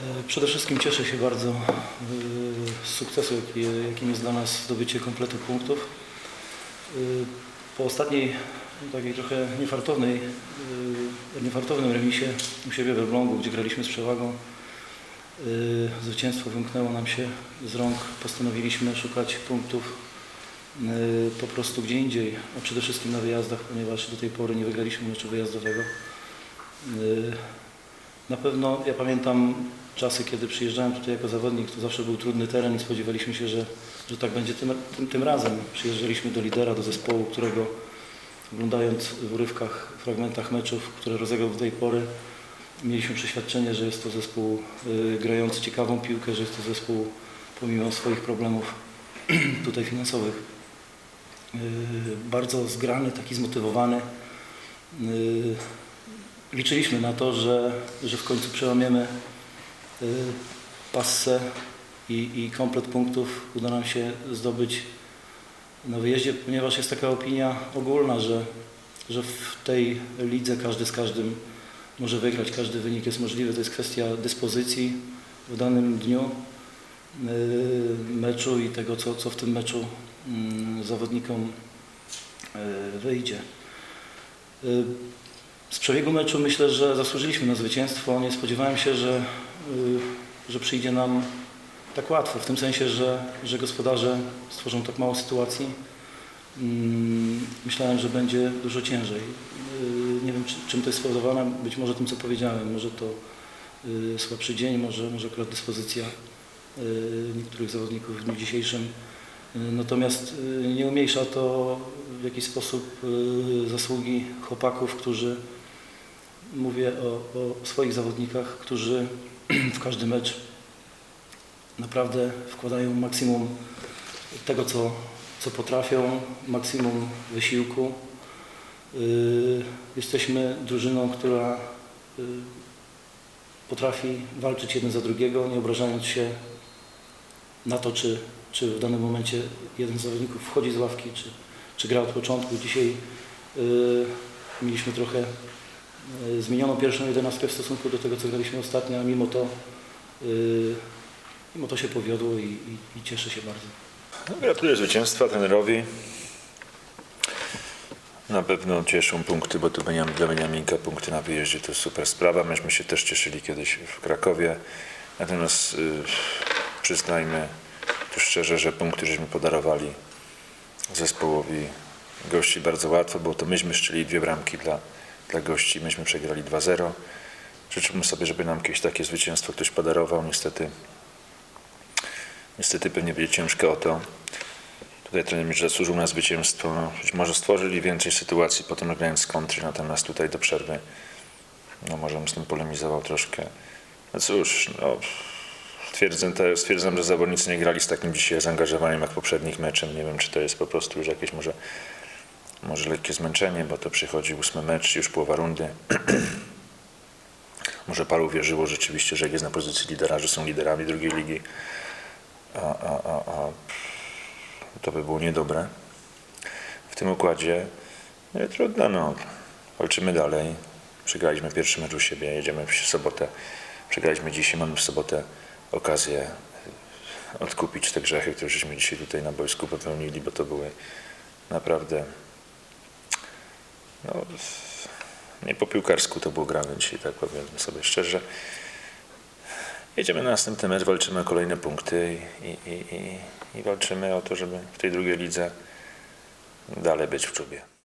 E, Przede wszystkim cieszę się bardzo e, z sukcesu, jaki, jakim jest dla nas zdobycie kompletu punktów. E, Po ostatniej takiej trochę niefartownej, niefartownym remisie u siebie we Elblągu, gdzie graliśmy z przewagą, zwycięstwo wymknęło nam się z rąk. Postanowiliśmy szukać punktów po prostu gdzie indziej, a przede wszystkim na wyjazdach, ponieważ do tej pory nie wygraliśmy meczu wyjazdowego. Na pewno ja pamiętam czasy, kiedy przyjeżdżałem tutaj jako zawodnik, to zawsze był trudny teren i spodziewaliśmy się, że, że tak będzie tym, tym, tym razem. Przyjeżdżaliśmy do lidera, do zespołu, którego oglądając w urywkach, fragmentach meczów, które rozegrał do tej pory, mieliśmy przeświadczenie, że jest to zespół y, grający ciekawą piłkę, że jest to zespół pomimo swoich problemów tutaj finansowych y, bardzo zgrany, taki zmotywowany. Y, liczyliśmy na to, że, że w końcu przełamiemy passę i, i komplet punktów uda nam się zdobyć na wyjeździe, ponieważ jest taka opinia ogólna, że, że w tej lidze każdy z każdym może wygrać, każdy wynik jest możliwy. To jest kwestia dyspozycji w danym dniu y, meczu i tego, co, co w tym meczu mm, zawodnikom y, wyjdzie. Z przebiegu meczu myślę, że zasłużyliśmy na zwycięstwo. Nie spodziewałem się, że, y, że przyjdzie nam tak łatwo, w tym sensie, że, że gospodarze stworzą tak mało sytuacji. Mm, Myślałem, że będzie dużo ciężej. Y, Nie wiem, czy- czym to jest spowodowane, być może tym, co powiedziałem. Może to y, słabszy dzień, może, może akurat dyspozycja niektórych zawodników w dniu dzisiejszym. Natomiast nie umniejsza to w jakiś sposób zasługi chłopaków, którzy, mówię o, o swoich zawodnikach, którzy w każdy mecz naprawdę wkładają maksimum tego, co, co potrafią, maksimum wysiłku. Y, Jesteśmy drużyną, która y, potrafi walczyć jeden za drugiego, nie obrażając się na to, czy, czy w danym momencie jeden z zawodników wchodzi z ławki, czy, czy gra od początku. Dzisiaj y, mieliśmy trochę zmienioną pierwszą jedenastkę w stosunku do tego, co graliśmy ostatnio, a mimo to, y, mimo to się powiodło i, i, i cieszę się bardzo. No, Gratuluję zwycięstwa trenerowi. Na pewno cieszą punkty, bo Beniam, dla Beniaminka punkty na wyjeździe to super sprawa. Myśmy się też cieszyli kiedyś w Krakowie. Natomiast y, przyznajmy tu szczerze, że punkty żeśmy podarowali zespołowi gości bardzo łatwo, bo to myśmy szczeli dwie bramki dla, dla gości, myśmy przegrali 2-0. Życzyłbym sobie, żeby nam jakieś takie zwycięstwo ktoś podarował. Niestety, niestety pewnie będzie ciężko o to. Tutaj trener zasłużył na zwycięstwo. Być może stworzyli więcej sytuacji potem grając kontry, natomiast tutaj do przerwy no może bym z tym polemizował troszkę. No cóż, no, twierdzę, te, stwierdzam, że zawodnicy nie grali z takim dzisiaj zaangażowaniem jak poprzednich meczem. Nie wiem, czy to jest po prostu już jakieś może, może lekkie zmęczenie, bo to przychodzi ósmy mecz, już połowa rundy. może paru wierzyło rzeczywiście, że jest na pozycji lidera, że są liderami drugiej ligi. A, a, a, a to by było niedobre w tym układzie. I trudno, no. Walczymy dalej. Przegraliśmy pierwszy mecz u siebie, jedziemy w sobotę. Przegraliśmy dzisiaj, mamy w sobotę okazję odkupić te grzechy, które żeśmy dzisiaj tutaj na boisku popełnili, bo to były naprawdę no, nie po piłkarsku to było grane dzisiaj, tak powiem sobie szczerze. Jedziemy na następny mecz, walczymy o kolejne punkty i, i, i, i walczymy o to, żeby w tej drugiej lidze dalej być w czubie.